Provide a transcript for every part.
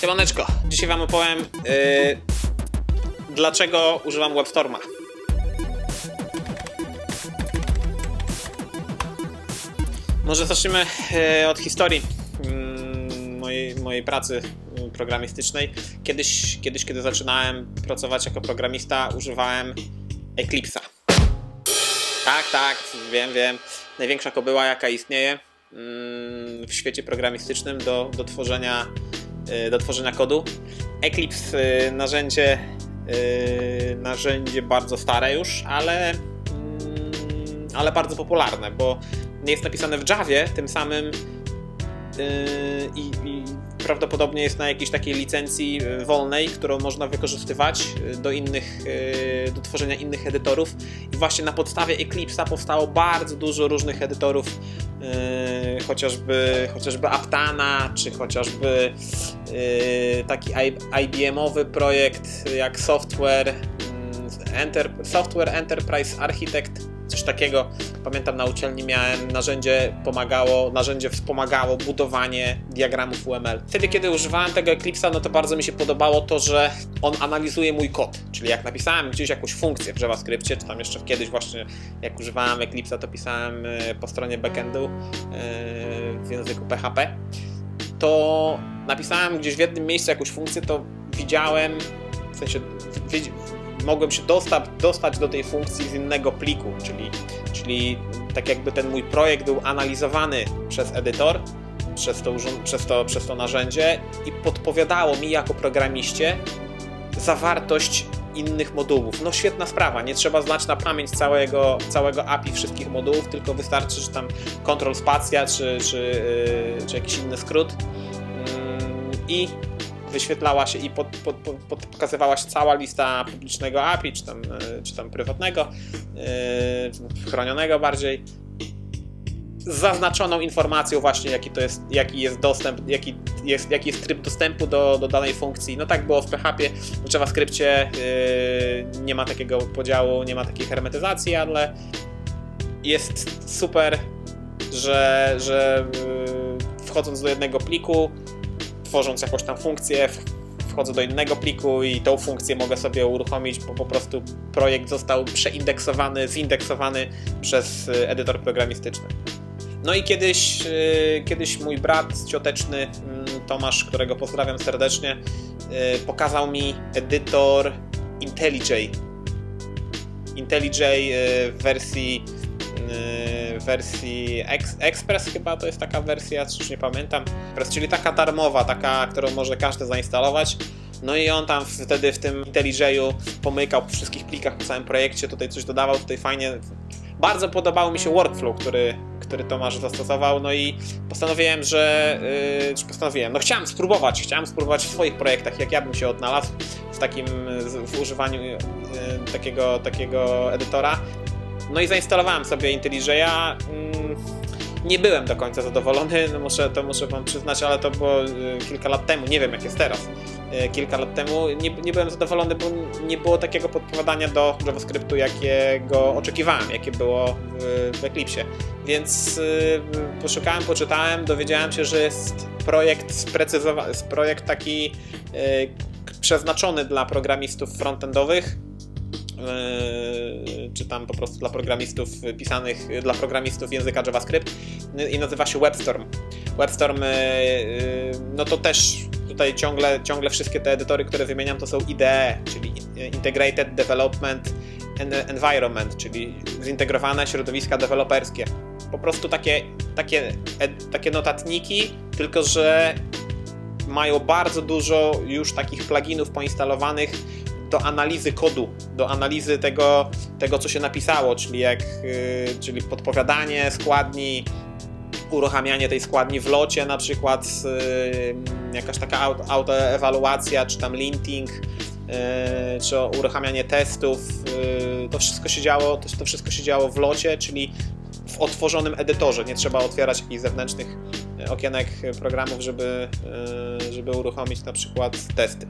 Siemaneczko, dzisiaj wam opowiem yy, dlaczego używam WebStorma. Może zacznijmy yy, od historii mm, mojej, mojej pracy mm, programistycznej. Kiedyś, kiedyś, kiedy zaczynałem pracować jako programista, używałem Eclipse'a. Tak, tak, wiem, wiem. Największa kobyła, jaka istnieje mm, w świecie programistycznym do, do, tworzenia, do tworzenia kodu. Eclipse y, narzędzie, y, narzędzie bardzo stare już, ale, mm, ale bardzo popularne, bo jest napisane w Javie, tym samym i, i prawdopodobnie jest na jakiejś takiej licencji wolnej, którą można wykorzystywać do innych, do tworzenia innych edytorów. I właśnie na podstawie Eclipse'a powstało bardzo dużo różnych edytorów, yy, chociażby, chociażby Aptana, czy chociażby yy, taki IBM-owy projekt jak Software, mm, Enter, Software Enterprise Architect coś takiego. Pamiętam na uczelni miałem narzędzie pomagało, narzędzie wspomagało budowanie diagramów UML. Wtedy, kiedy używałem tego Eclipse'a, no to bardzo mi się podobało to, że on analizuje mój kod. Czyli jak napisałem gdzieś jakąś funkcję w JavaScriptie, czy tam jeszcze kiedyś właśnie jak używałem Eclipse'a, to pisałem e, po stronie backendu e, w języku PHP, to napisałem gdzieś w jednym miejscu jakąś funkcję, to widziałem, w sensie mogłem się dostać, dostać do tej funkcji z innego pliku, czyli, czyli tak jakby ten mój projekt był analizowany przez edytor, przez to, przez, to, przez to narzędzie i podpowiadało mi jako programiście zawartość innych modułów. No świetna sprawa, nie trzeba znać na pamięć całego, całego API wszystkich modułów, tylko wystarczy, że tam Ctrl spacja czy, czy, yy, czy jakiś inny skrót yy, i wyświetlała się i pod, pod, pod, pokazywała się cała lista publicznego API, czy tam, e, czy tam prywatnego, yy, chronionego bardziej, z zaznaczoną informacją właśnie, jaki to jest, jaki jest dostęp, jaki jest, jaki jest tryb dostępu do, do danej funkcji. No tak było w PHP, w JavaScriptie yy, nie ma takiego podziału, nie ma takiej hermetyzacji, ale jest super, że, że yy, wchodząc do jednego pliku tworząc jakąś tam funkcję, wchodzę do innego pliku i tą funkcję mogę sobie uruchomić, bo po prostu projekt został przeindeksowany, zindeksowany przez y, edytor programistyczny. No i kiedyś, y, kiedyś mój brat cioteczny mm, Tomasz, którego pozdrawiam serdecznie, y, pokazał mi edytor IntelliJ. IntelliJ w wersji wersji Express chyba to jest taka wersja, już nie pamiętam. Czyli taka darmowa, taka, którą może każdy zainstalować. No i on tam wtedy w tym IntelliJ'u pomykał po wszystkich plikach po całym projekcie, tutaj coś dodawał, tutaj fajnie. Bardzo podobał mi się workflow, który, który Tomasz zastosował, no i postanowiłem, że. Yy, postanowiłem? No chciałem spróbować, chciałem spróbować w swoich projektach, jak ja bym się odnalazł w takim, w używaniu yy, takiego, takiego edytora. No i zainstalowałem sobie IntelliJ'a. Mm, nie byłem do końca zadowolony, no muszę, to muszę wam przyznać, ale to było y, kilka lat temu, nie wiem jak jest teraz. Y, kilka lat temu nie, nie byłem zadowolony, bo nie było takiego podpowiadania do JavaScriptu, jakiego oczekiwałem, jakie było w, w Eclipse. Więc y, poszukałem, poczytałem, dowiedziałem się, że jest projekt sprecyzowany, projekt taki przeznaczony dla programistów frontendowych, czy tam po prostu dla programistów pisanych, dla programistów języka JavaScript i nazywa się WebStorm. WebStorm, yy, no to też tutaj ciągle, ciągle wszystkie te edytory, które wymieniam, to są IDE, czyli Integrated Development Environment, czyli zintegrowane środowiska deweloperskie. Po prostu takie, takie, takie notatniki, tylko że mają bardzo dużo już takich pluginów poinstalowanych, do analizy kodu, do analizy tego, tego co się napisało, czyli, jak, yy, czyli podpowiadanie składni, uruchamianie tej składni w locie, na przykład yy, jakaś taka autoewaluacja, czy tam linting, yy, czy uruchamianie testów. To wszystko się działo, to, wszystko się działo w locie, czyli w otworzonym edytorze. Nie trzeba otwierać jakichś zewnętrznych okienek programów, żeby, żeby uruchomić na przykład testy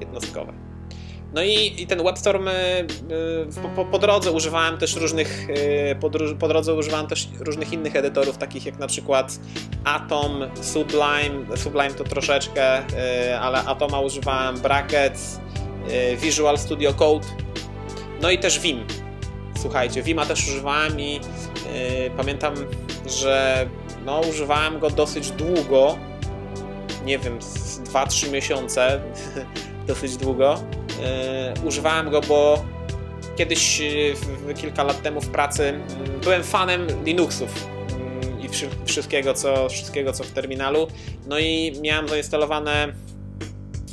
jednostkowe. No i, i ten WebStorm y, po, po, drodze używałem też różnych, y, po, po drodze używałem też różnych innych edytorów, takich jak na przykład Atom, Sublime, Sublime to troszeczkę, y, ale Atoma używałem, Brackets, Visual Studio Code, no i też Vim. Słuchajcie, Vima też używałem i pamiętam, że no, używałem go dosyć długo, nie wiem, z 2-3 miesiące, dosyć długo. Yy, używałem go, bo kiedyś, w- kilka lat temu w pracy, yy, byłem fanem Linuxów yy, i wszy- wszystkiego co, wszystkiego, co w terminalu. No i miałem zainstalowane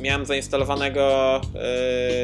miałem zainstalowanego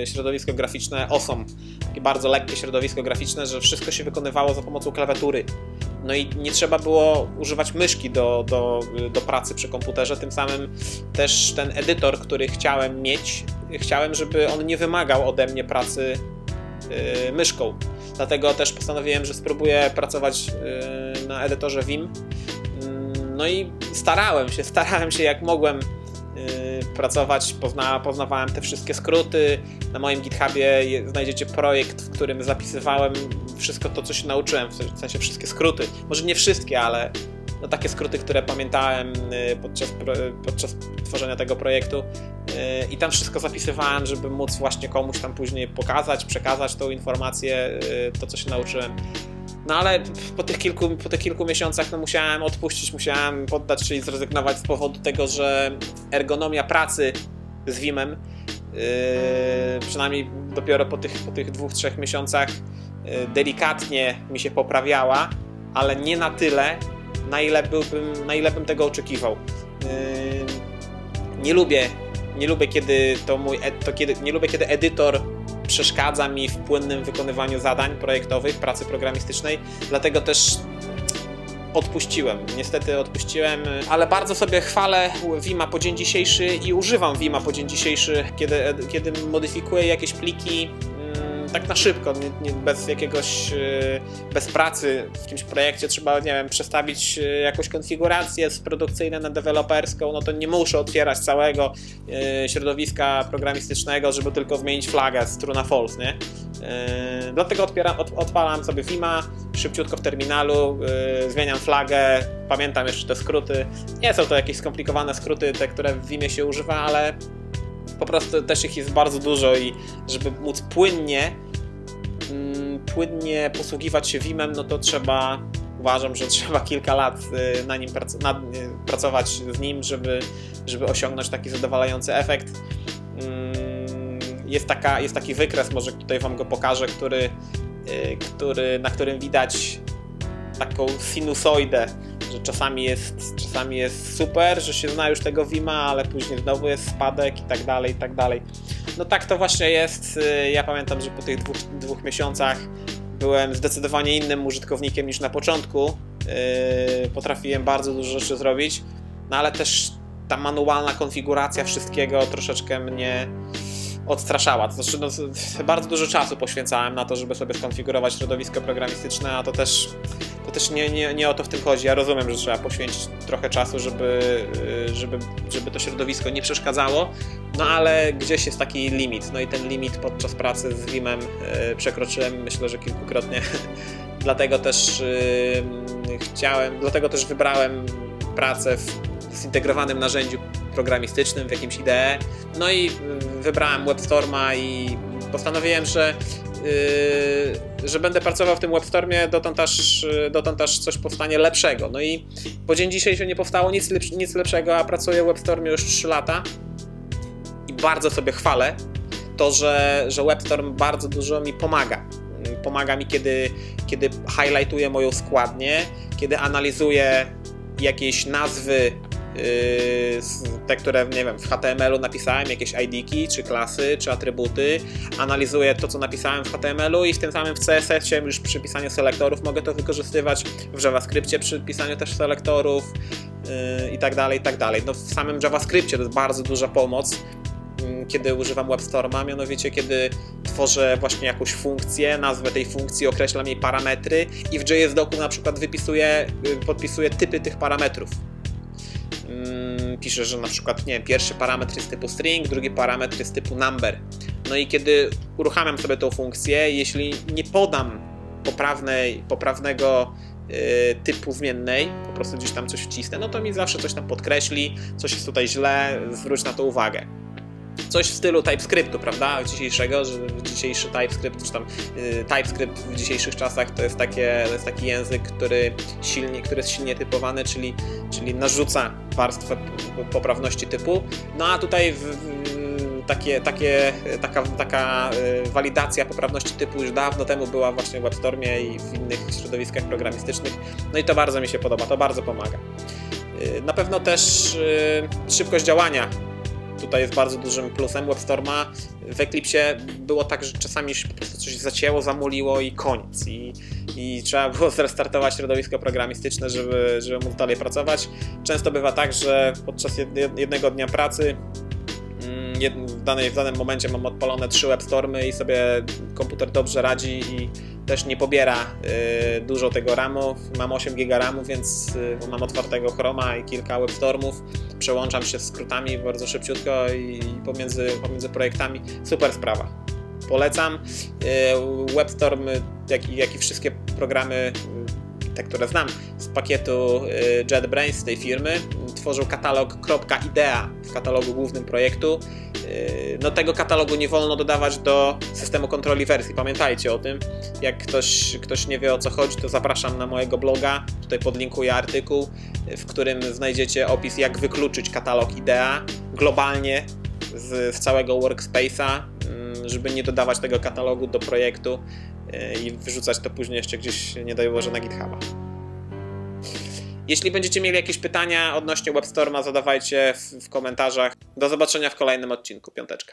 yy, środowisko graficzne OSOM. Takie bardzo lekkie środowisko graficzne, że wszystko się wykonywało za pomocą klawiatury. No i nie trzeba było używać myszki do, do, do pracy przy komputerze. Tym samym też ten edytor, który chciałem mieć, chciałem, żeby on nie wymagał ode mnie pracy yy, myszką. Dlatego też postanowiłem, że spróbuję pracować yy, na edytorze Vim. Mm, No i starałem się, starałem się jak mogłem yy, pracować, pozna, poznawałem te wszystkie skróty. Na moim GitHubie znajdziecie projekt, w którym zapisywałem wszystko to, co się nauczyłem, w sensie wszystkie skróty. Może nie wszystkie, ale no takie skróty, które pamiętałem yy, podczas, podczas tworzenia tego projektu. Yy, I tam wszystko zapisywałem, żeby móc właśnie komuś tam później pokazać, przekazać tą informację, yy, to co się nauczyłem. No ale po tych kilku, po tych kilku miesiącach no musiałem odpuścić, musiałem poddać się i zrezygnować z powodu tego, że ergonomia pracy z Vimem, yy, przynajmniej dopiero po tych, po tych dwóch, trzech miesiącach yy, delikatnie mi się poprawiała, ale nie na tyle, na ile, byłbym, na ile bym tego oczekiwał. Yy, nie lubię, nie lubię kiedy to mój, to kiedy, nie lubię kiedy edytor przeszkadza mi w płynnym wykonywaniu zadań projektowych, pracy programistycznej, dlatego też odpuściłem. Niestety odpuściłem, ale bardzo sobie chwalę Vima po dzień dzisiejszy i używam Vima po dzień dzisiejszy, kiedy, kiedy modyfikuję jakieś pliki tak na szybko, nie, nie, bez jakiegoś, y, bez pracy w jakimś projekcie trzeba, nie wiem, przestawić y, jakąś konfigurację z produkcyjnej na deweloperską, no to nie muszę otwierać całego y, środowiska programistycznego, żeby tylko zmienić flagę z true na false, nie? Dlatego odpieram, od, odpalam sobie Vima szybciutko w terminalu, zmieniam flagę, pamiętam jeszcze te skróty. Nie są to jakieś skomplikowane skróty, te, które w Vimie się używa, ale po prostu też ich jest bardzo dużo i żeby móc płynnie mm, płynnie posługiwać się Vimem, no to trzeba uważam, że trzeba kilka lat y, na nim prac- nad, y, pracować z nim, żeby, żeby osiągnąć taki zadowalający efekt. Mm, Jest, taka, jest taki wykres, może tutaj Wam go pokażę, który, y, który, na którym widać taką sinusoidę, że czasami jest, czasami jest super, że się zna już tego Vima, ale później znowu jest spadek i tak dalej, i tak dalej. No tak to właśnie jest. Y, Ja pamiętam, że po tych dwóch, dwóch miesiącach byłem zdecydowanie innym użytkownikiem niż na początku. Yy, Potrafiłem bardzo dużo rzeczy zrobić, no ale też ta manualna konfiguracja wszystkiego troszeczkę mnie odstraszała. To znaczy, no, bardzo dużo czasu poświęcałem na to, żeby sobie skonfigurować środowisko programistyczne, a to też, to też nie, nie, nie o to w tym chodzi. Ja rozumiem, że trzeba poświęcić trochę czasu, żeby, yy, żeby, żeby to środowisko nie przeszkadzało, no ale gdzieś jest taki limit. No i ten limit podczas pracy z Vimem yy, przekroczyłem myślę, że kilkukrotnie. dlatego też yy, chciałem, dlatego też wybrałem pracę w zintegrowanym narzędziu programistycznym, w jakimś IDE. No i yy, wybrałem WebStorma i postanowiłem, że yy, że będę pracował w tym WebStormie dotąd aż, dotąd aż coś powstanie lepszego. No i po dzień dzisiejszy nie powstało nic, nic lepszego, a pracuję w WebStormie już 3 lata i bardzo sobie chwalę to, że, że WebStorm bardzo dużo mi pomaga. Pomaga mi, kiedy, kiedy highlightuje moją składnię, kiedy analizuję jakieś nazwy, te, które nie wiem, w HTML-u napisałem, jakieś ID-ki, czy klasy, czy atrybuty, analizuję to, co napisałem w HTML-u i w tym samym w CSS-ie już przy pisaniu selektorów mogę to wykorzystywać, w JavaScriptie przy pisaniu też selektorów yy, i tak dalej, i tak dalej. No w samym JavaScriptie to jest bardzo duża pomoc, mm, kiedy używam WebStorma, mianowicie kiedy tworzę właśnie jakąś funkcję, nazwę tej funkcji, określam jej parametry i w JSDocu na przykład wypisuję, y, podpisuję typy tych parametrów. Piszę, że na przykład, nie wiem, pierwszy parametr jest typu string, drugi parametr jest typu number. No i kiedy uruchamiam sobie tą funkcję, jeśli nie podam poprawnej, poprawnego y, typu zmiennej, po prostu gdzieś tam coś wcisnę, no to mi zawsze coś tam podkreśli, coś jest tutaj źle, zwróć na to uwagę. Coś w stylu TypeScriptu, prawda? Dzisiejszego, że dzisiejszy TypeScript, czy tam y, TypeScript w dzisiejszych czasach to jest, takie, to jest taki język, który, silnie, który jest silnie typowany, czyli, czyli narzuca warstwę poprawności typu. No a tutaj w, takie, takie, taka, taka y, walidacja poprawności typu już dawno temu była właśnie w WebStormie i w innych środowiskach programistycznych. No i to bardzo mi się podoba, to bardzo pomaga. Y, Na pewno też szybkość działania tutaj jest bardzo dużym plusem WebStorma. W Eclipsie było tak, że czasami się po prostu coś zacięło, zamuliło i koniec. I, i trzeba było zrestartować środowisko programistyczne, żeby, żeby móc dalej pracować. Często bywa tak, że podczas jed- jednego dnia pracy mm, w, danej, w danym momencie mam odpalone trzy WebStormy i sobie komputer dobrze radzi i też nie pobiera y, dużo tego RAMu. Mam 8 GB RAMu, więc y, mam otwartego Chroma i kilka WebStormów. Przełączam się z skrótami bardzo szybciutko i, pomiędzy, pomiędzy projektami. Super sprawa. Polecam. Y, WebStorm, jak, i- jak i wszystkie programy, te, które znam z pakietu y, JetBrains z tej firmy, tworzył katalog .idea w katalogu głównym projektu. Y, No tego katalogu nie wolno dodawać do systemu kontroli wersji. Pamiętajcie o tym. Jak ktoś, ktoś nie wie o co chodzi, to zapraszam na mojego bloga. Tutaj podlinkuję artykuł, w którym znajdziecie opis, jak wykluczyć katalog IDEA globalnie z, z całego workspace'a, mm, żeby nie dodawać tego katalogu do projektu i wyrzucać to później jeszcze gdzieś, nie daj Boże, na GitHuba. Jeśli będziecie mieli jakieś pytania odnośnie WebStorma, zadawajcie w, w komentarzach. Do zobaczenia w kolejnym odcinku. Piąteczka.